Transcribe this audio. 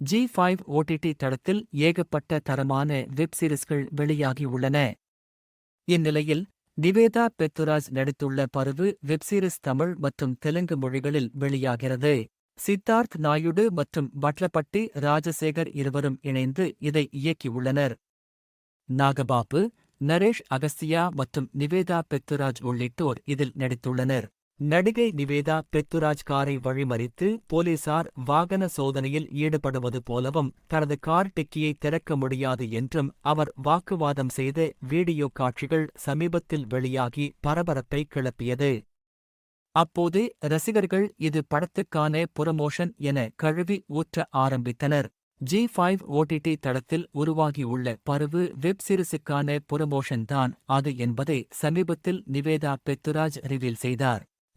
G five OTT தளத்தில் ஏகப்பட்ட தரமான வெப் சீரிஸ்கள் வெளியாகியுள்ளன இந்நிலையில் நிவேதா பெத்துராஜ் நடித்துள்ள பருவு வெப்சீரிஸ் தமிழ் மற்றும் தெலுங்கு மொழிகளில் வெளியாகிறது. சித்தார்த் நாயுடு மற்றும் வட்லப்பட்டி ராஜசேகர் இருவரும் இணைந்து இதை இயக்கியுள்ளனர். நாகபாபு நரேஷ் அகஸ்தியா மற்றும் நிவேதா பெத்துராஜ் உள்ளிட்டோர் இதில் நடித்துள்ளனர். நடிகை நிவேதா பெத்துராஜ் காரை வழிமறித்து போலீசார் வாகன சோதனையில் ஈடுபடுவது போலவும் தனது கார் டிக்கியை திறக்க முடியாது என்றும் அவர் வாக்குவாதம் செய்த வீடியோ காட்சிகள் சமீபத்தில் வெளியாகி பரபரப்பை கிளப்பியது. அப்போது ரசிகர்கள் இது படத்துக்கான புரமோஷன் என கழுவி ஊற்ற ஆரம்பித்தனர். ஜி ஃபைவ் ஓடிடி தளத்தில் உருவாகியுள்ள பருவு வெப் சீரிஸுக்கான புரமோஷன் தான் அது என்பதை சமீபத்தில் நிவேதா பெத்துராஜ் ரிவீல் செய்தார்.